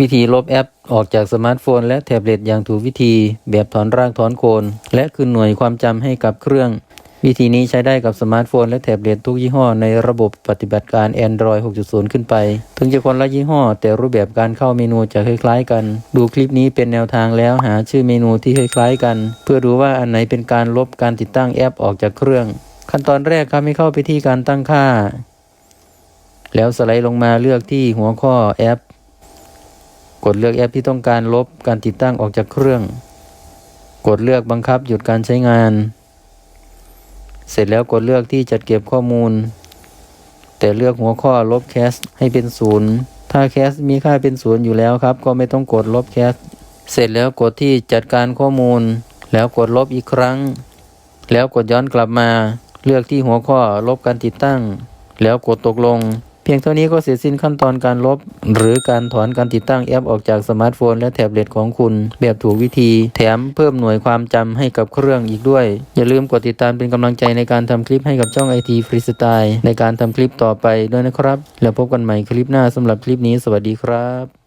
วิธีลบแอปออกจากสมาร์ทโฟน และแท็บเล็ตอย่างถูกวิธี แบบถอนรากถอนโคน และคืนหน่วยความจำให้กับเครื่อง วิธีนี้ใช้ได้กับสมาร์ทโฟน และแท็บเล็ตทุกยี่ห้อในระบบปฏิบัติการ Android 6.0 ขึ้นไป ถึงจะคนละยี่ห้อ แต่รูปแบบการเข้าเมนูจะคล้ายๆกัน ดูคลิปนี้เป็นแนวทางแล้วหาชื่อเมนูที่คล้ายๆกัน เพื่อดูว่าอันไหนเป็นการลบการติดตั้งแอปออกจากเครื่อง ขั้นตอนแรกครับให้เข้าไปที่การตั้งค่า แล้วสไลด์ลงมาเลือกที่หัวข้อแอป กดเลือกแอปที่ต้องการลบการติดตั้งออกจากเครื่อง กดเลือกบังคับหยุดการใช้งาน เสร็จแล้วกดเลือกที่จัดเก็บข้อมูล แต่เลือกหัวข้อลบแคสให้เป็นศูนย์ถ้าแคสมีค่าเป็นศูนย์อยู่แล้วครับ ก็ไม่ต้องกดลบแคสเสร็จแล้วกดที่จัดการข้อมูล แล้วกดลบอีกครั้ง แล้วกดย้อนกลับมา เลือกที่หัวข้อลบการติดตั้ง แล้วกดตกลง เพียงเท่านี้ก็เสร็จสิ้นขั้นตอนการลบ หรือการถอนการติดตั้งแอปออกจากสมาร์ทโฟน และแท็บเล็ตของคุณ แบบถูกวิธี แถมเพิ่มหน่วยความจำให้กับเครื่องอีกด้วย อย่าลืมกดติดตามเป็นกำลังใจในการทำคลิปให้กับช่องไอทีฟรีสไตล์ในการทำคลิปต่อไปด้วยนะครับ แล้วพบกันใหม่คลิปหน้าสำหรับคลิปนี้ สวัสดีครับ